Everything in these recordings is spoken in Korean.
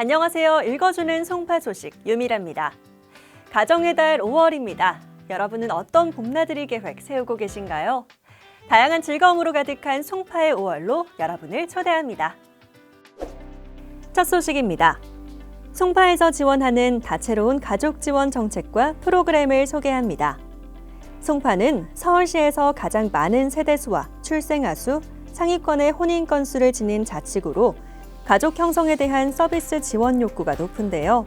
안녕하세요. 읽어주는 송파 소식 유미라입니다. 가정의 달 5월입니다. 여러분은 어떤 봄나들이 계획 세우고 계신가요? 다양한 즐거움으로 가득한 송파의 5월로 여러분을 초대합니다. 첫 소식입니다. 송파에서 지원하는 다채로운 가족 지원 정책과 프로그램을 소개합니다. 송파는 서울시에서 가장 많은 세대수와 출생아 수, 상위권의 혼인 건수를 지닌 자치구로 가족 형성에 대한 서비스 지원 욕구가 높은데요.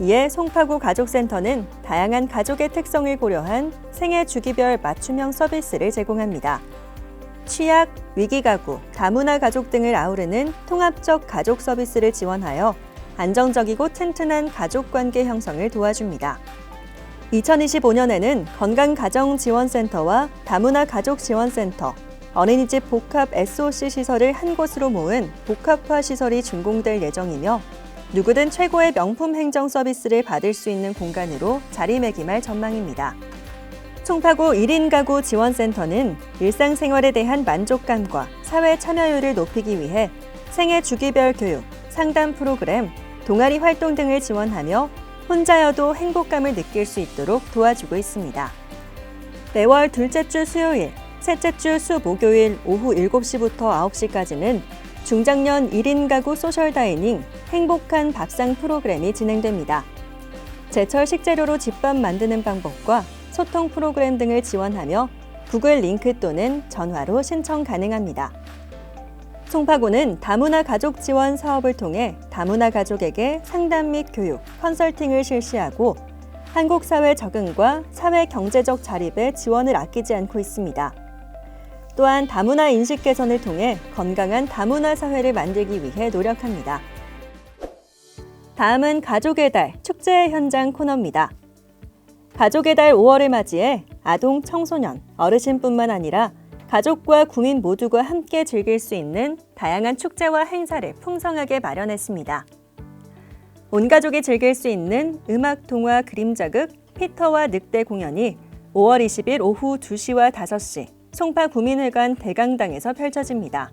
이에 송파구 가족센터는 다양한 가족의 특성을 고려한 생애 주기별 맞춤형 서비스를 제공합니다. 취약, 위기가구, 다문화 가족 등을 아우르는 통합적 가족 서비스를 지원하여 안정적이고 튼튼한 가족 관계 형성을 도와줍니다. 2025년에는 건강가정지원센터와 다문화 가족지원센터, 어린이집 복합 SOC 시설을 한 곳으로 모은 복합화 시설이 준공될 예정이며 누구든 최고의 명품 행정 서비스를 받을 수 있는 공간으로 자리매김할 전망입니다. 송파구 1인 가구 지원센터는 일상생활에 대한 만족감과 사회 참여율을 높이기 위해 생애 주기별 교육, 상담 프로그램, 동아리 활동 등을 지원하며 혼자여도 행복감을 느낄 수 있도록 도와주고 있습니다. 매월 둘째 주 수요일, 셋째 주 수 목요일 오후 7시부터 9시까지는 중장년 1인 가구 소셜 다이닝 행복한 밥상 프로그램이 진행됩니다. 제철 식재료로 집밥 만드는 방법과 소통 프로그램 등을 지원하며 구글 링크 또는 전화로 신청 가능합니다. 송파구는 다문화 가족 지원 사업을 통해 다문화 가족에게 상담 및 교육, 컨설팅을 실시하고 한국 사회 적응과 사회 경제적 자립에 지원을 아끼지 않고 있습니다. 또한 다문화 인식 개선을 통해 건강한 다문화 사회를 만들기 위해 노력합니다. 다음은 가족의 달 축제 현장 코너입니다. 가족의 달 5월을 맞이해 아동, 청소년, 어르신뿐만 아니라 가족과 구민 모두가 함께 즐길 수 있는 다양한 축제와 행사를 풍성하게 마련했습니다. 온 가족이 즐길 수 있는 음악, 동화, 그림 자극, 피터와 늑대 공연이 5월 20일 오후 2시와 5시 송파 구민회관 대강당에서 펼쳐집니다.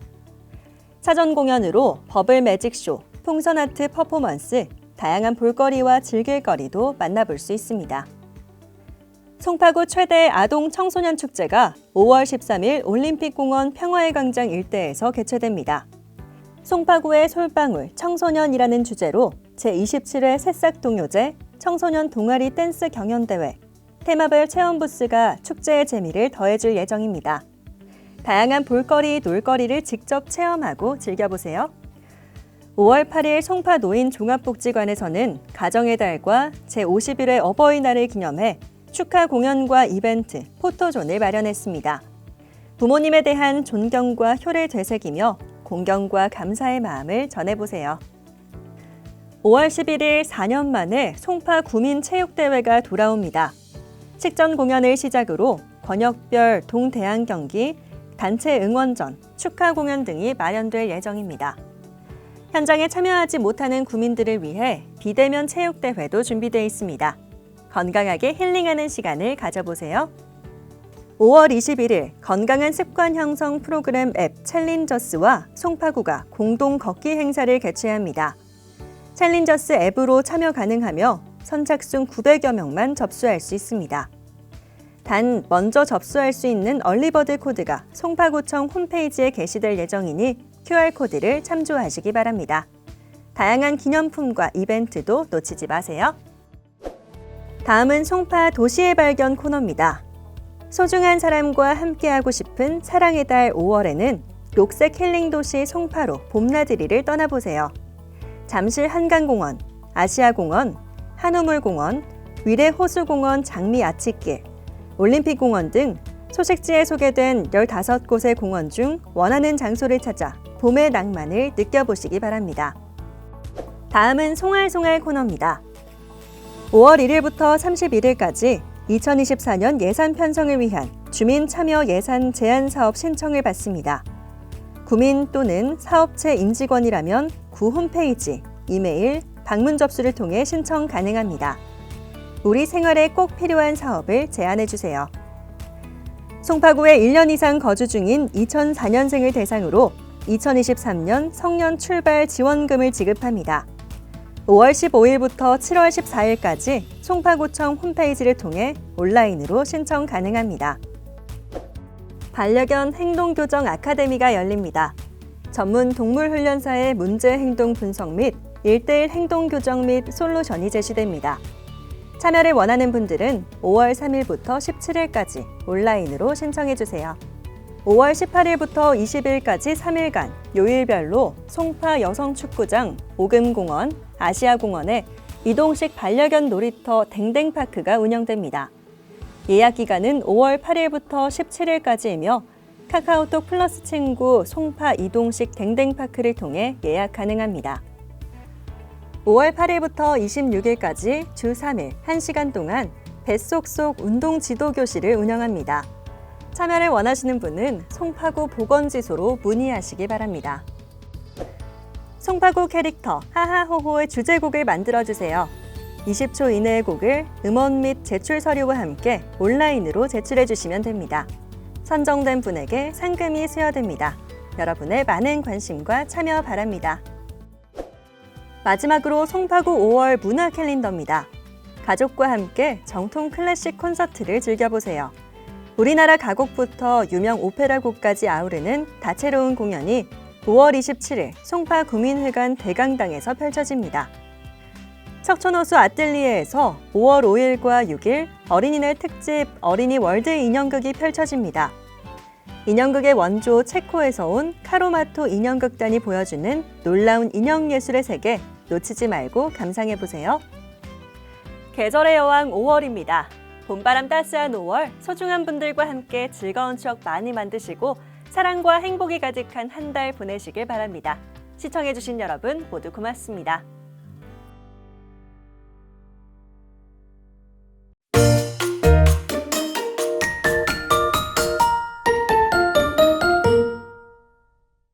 사전 공연으로 버블 매직쇼, 풍선 아트 퍼포먼스, 다양한 볼거리와 즐길거리도 만나볼 수 있습니다. 송파구 최대 아동 청소년 축제가 5월 13일 올림픽공원 평화의 광장 일대에서 개최됩니다. 송파구의 솔방울 청소년이라는 주제로 제27회 새싹 동요제 청소년 동아리 댄스 경연대회, 테마별 체험 부스가 축제의 재미를 더해줄 예정입니다. 다양한 볼거리, 놀거리를 직접 체험하고 즐겨보세요. 5월 8일 송파 노인 종합복지관에서는 가정의 달과 제51회 어버이날을 기념해 축하 공연과 이벤트, 포토존을 마련했습니다. 부모님에 대한 존경과 효를 되새기며 공경과 감사의 마음을 전해보세요. 5월 11일 4년 만에 송파 구민체육대회가 돌아옵니다. 식전 공연을 시작으로 권역별 동대항 경기, 단체 응원전, 축하 공연 등이 마련될 예정입니다. 현장에 참여하지 못하는 구민들을 위해 비대면 체육대회도 준비되어 있습니다. 건강하게 힐링하는 시간을 가져보세요. 5월 21일 건강한 습관 형성 프로그램 앱 챌린저스와 송파구가 공동 걷기 행사를 개최합니다. 챌린저스 앱으로 참여 가능하며 선착순 900여 명만 접수할 수 있습니다. 단 먼저 접수할 수 있는 얼리버드 코드가 송파구청 홈페이지에 게시될 예정이니 QR코드를 참조하시기 바랍니다. 다양한 기념품과 이벤트도 놓치지 마세요. 다음은 송파 도시의 발견 코너입니다. 소중한 사람과 함께하고 싶은 사랑의 달 5월에는 녹색 힐링 도시 송파로 봄나들이를 떠나보세요. 잠실 한강공원, 아시아공원, 한우물공원, 위례호수공원 장미 아치길, 올림픽공원 등 소식지에 소개된 15곳의 공원 중 원하는 장소를 찾아 봄의 낭만을 느껴보시기 바랍니다. 다음은 송알송알 코너입니다. 5월 1일부터 31일까지 2024년 예산 편성을 위한 주민 참여 예산 제한 사업 신청을 받습니다. 구민 또는 사업체 임직원이라면 구 홈페이지, 이메일, 방문 접수를 통해 신청 가능합니다. 우리 생활에 꼭 필요한 사업을 제안해 주세요. 송파구에 1년 이상 거주 중인 2004년생을 대상으로 2023년 성년 출발 지원금을 지급합니다. 5월 15일부터 7월 14일까지 송파구청 홈페이지를 통해 온라인으로 신청 가능합니다. 반려견 행동교정 아카데미가 열립니다. 전문 동물훈련사의 문제 행동 분석 및 1대1 행동 교정 및 솔루션이 제시됩니다. 참여를 원하는 분들은 5월 3일부터 17일까지 온라인으로 신청해 주세요. 5월 18일부터 20일까지 3일간 요일별로 송파 여성축구장, 오금공원, 아시아공원에 이동식 반려견 놀이터 댕댕파크가 운영됩니다. 예약 기간은 5월 8일부터 17일까지이며 카카오톡 플러스 친구 송파 이동식 댕댕파크를 통해 예약 가능합니다. 5월 8일부터 26일까지 주 3일 1시간 동안 뱃속 속 운동 지도 교실을 운영합니다. 참여를 원하시는 분은 송파구 보건지소로 문의하시기 바랍니다. 송파구 캐릭터 하하호호의 주제곡을 만들어주세요. 20초 이내의 곡을 음원 및 제출 서류와 함께 온라인으로 제출해 주시면 됩니다. 선정된 분에게 상금이 수여됩니다. 여러분의 많은 관심과 참여 바랍니다. 마지막으로 송파구 5월 문화 캘린더입니다. 가족과 함께 정통 클래식 콘서트를 즐겨보세요. 우리나라 가곡부터 유명 오페라 곡까지 아우르는 다채로운 공연이 5월 27일 송파 구민회관 대강당에서 펼쳐집니다. 석촌호수 아뜰리에에서 5월 5일과 6일 어린이날 특집 어린이 월드 인형극이 펼쳐집니다. 인형극의 원조 체코에서 온 카로마토 인형극단이 보여주는 놀라운 인형 예술의 세계 놓치지 말고 감상해 보세요. 계절의 여왕 5월입니다. 봄바람 따스한 5월 소중한 분들과 함께 즐거운 추억 많이 만드시고 사랑과 행복이 가득한 한 달 보내시길 바랍니다. 시청해주신 여러분 모두 고맙습니다.